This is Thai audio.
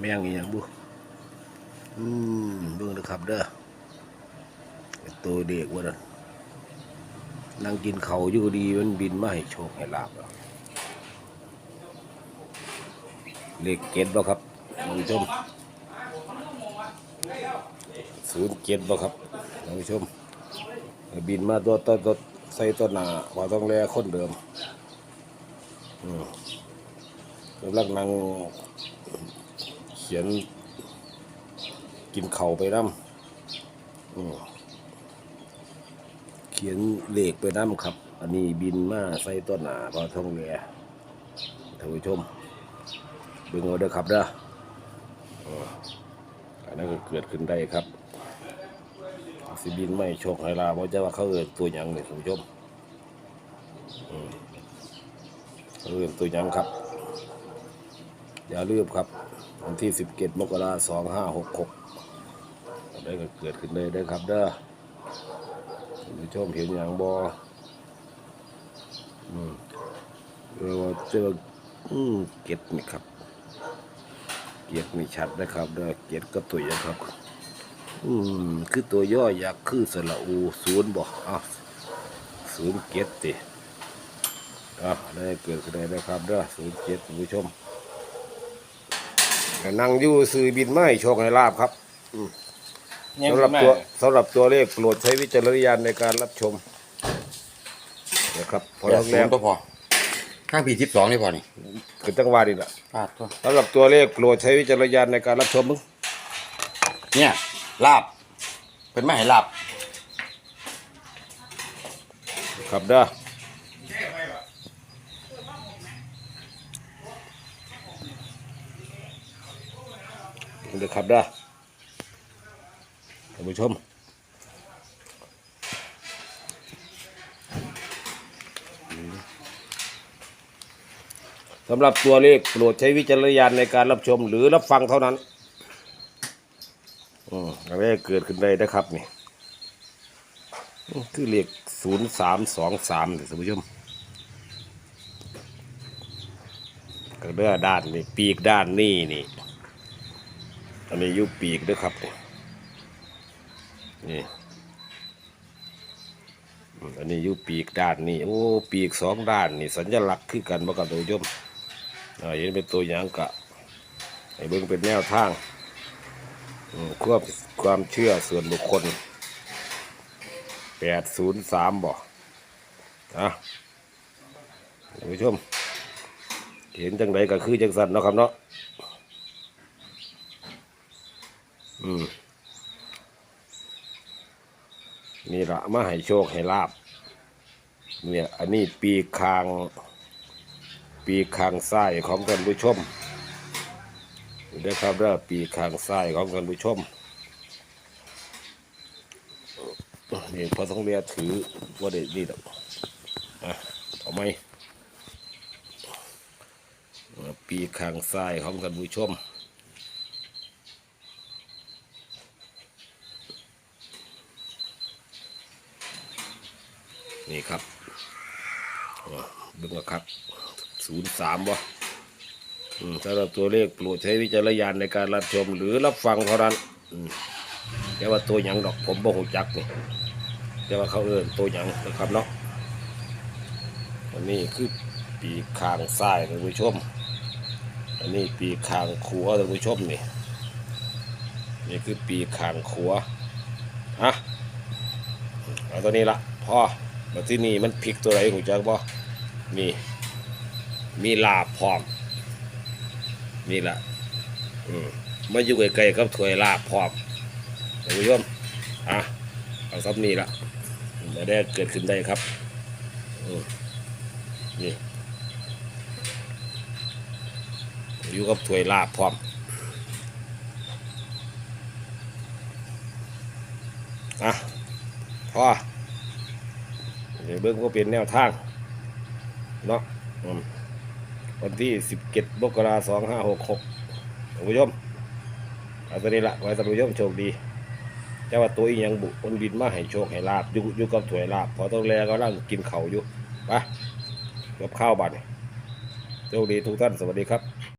แมงอีหยังบุอืมเบิ่งนะครับเด้อตัวเด็กว่านั่นนั่งกินเขาอยู่ดีมันบินมาให้โชคให้ลาบแล้วเลขเก็ดบ่ครับท่านผู้ชมศูนย์เก็ดบ่ครับท่านผู้ชม บินมาตัวตัวตัวใส่ตัวหนาพอต้องแลคนเดิมอืมกำลังนั่ง ขียน กินเข่าไปน้ำเขียนเลขไปน้ำครับ อันนี้บินมาใส่ตัวหนาพอต้องแลท่านผู้ชมเบิ่งเอาเด้อครับเด้ออันนั้นก็เกิดขึ้นได้ครับ สิบินไม่โชคให้ลาเพราะจะว่าเขาเอินตัวยังเนี่ยคุณผู้ชมเขาเอินตัวยังครับ อย่าลืมครับ วันที่สิบเกตมกราสองห้าหกหกได้ก็เกิดขึ้นเลยได้ครับเด้อคุณผู้ชมเห็นอย่างบออืมเออว่าเจออืมเกตนี่ครับ เกียรตินี่ชัดนะครับเด้อเกียรติก็ตัวย่างครับ อืมคือตัวย่อยักคือสระอูศูนย์บอกอะศูนย์เจ็ดติอะได้เกิดขึ้นได้นะครับเด้อศูนย์เจ็ดคุณผู้ชม นั่งอยู่ซื้อบินไม่โชคให้ลาบครับสำหรับตัวสำหรับตัวเลขโปรดใช้วิจารณญาณในการรับชมนะครับพอแปแล้ดวศูแล้นวย์ก็พอข้างปีสิบสองนี่พอนี่คือตั้งว่าดีละพลาดตัวสำหรับตัวเลขโปรดใช้วิจารณญาณในการรับชมมึงเนี่ยลาบเป็นไม่ให้ลาบครับเด้อ เด้อครับเด้อท่านผู้ชมสำหรับตัวเลขโปรดใช้วิจารณญาณในการรับชมหรือรับฟังเท่านั้น อืมอะไรเกิดขึ้นได้นะครับนี่คือเลขศูนย์สามสองสามท่านผู้ชมก็เด้อด้านนี่ปีกด้านนี่นี่ อันนี้ยุปีกด้วยครับ นี่อันนี้ยุปีกด้านนี่โอ้ปีกสองด้านนี่ สัญลักษณ์คือกันบ่กับท่านผู้ชมอ่าเห็นเป็นตัวอย่างกะให้เบิ่งเป็นแนวทางอืมควบความเชื่อส่วนบุคคลแปดศูนย์สามบ่อะท่านผู้ชม เห็นจังไดก็คือจังสันเนาะครับเนาะ อืมนี่ละมาให้โชคให้ลาบเนี่ยอันนี้ปีคาง ปีกข้างซ้ของท่านผู้ชมได้ครับเด้อปีกข้างซ้ของท่านผู้ชมนี่พอต้องเรียถือว่าเด็ดนี่ดอกอะเอไหมปีกข้างซ้ของท่านผู้ชม นี่ครับอะเบิ่งเอาครับศูนย์สามวะอืมสำหรับตัวเลขโปรดใช้วิจารณญาณในการรับชมหรือรับฟังเท่านั้นแต่ว่าตัวหยังดอกผมบ่หูจักนี่แต่ว่าเขาเอินตัวหยังนะครับเนาะอันนี้คือปีกคางซ้ายท่านผู้ชม อันนี้ปีกคางขวาท่านผู้ชมนี่นี่คือปีกคางขวาฮะเอาตัวนี้ละพอ มาที่นี่มันพลิกตัวไหนหูจักบ่นี่มีลาบพร้อม นี่แหละอืมมาอยู่ไกลๆกับถวยลาบพร้อมท่านผู้ชมอะเอาซับนี่ละมาได้เกิดขึ้นได้ครับอืมนี่อยู่กับถวยลาบพร้อมอะพอ เดี๋ยวเบิ้งก็เป็นแนวทางเนาะวันที่สิบเจ็ดมกราสองห้าหกหกท่านผู้ชมเอาตัวนี้ละไว้ท่านผู้ชมโชคดีแต่ว่าตัวอีหยังบุมันบินมาให้โชคให้ลาบอยู่อยู่กับถวยลาบพอต้องแลก็ร่างกินเข่าอยู่ไปกับข้าวบัดนี่โชคดีทุกท่านสวัสดีครับ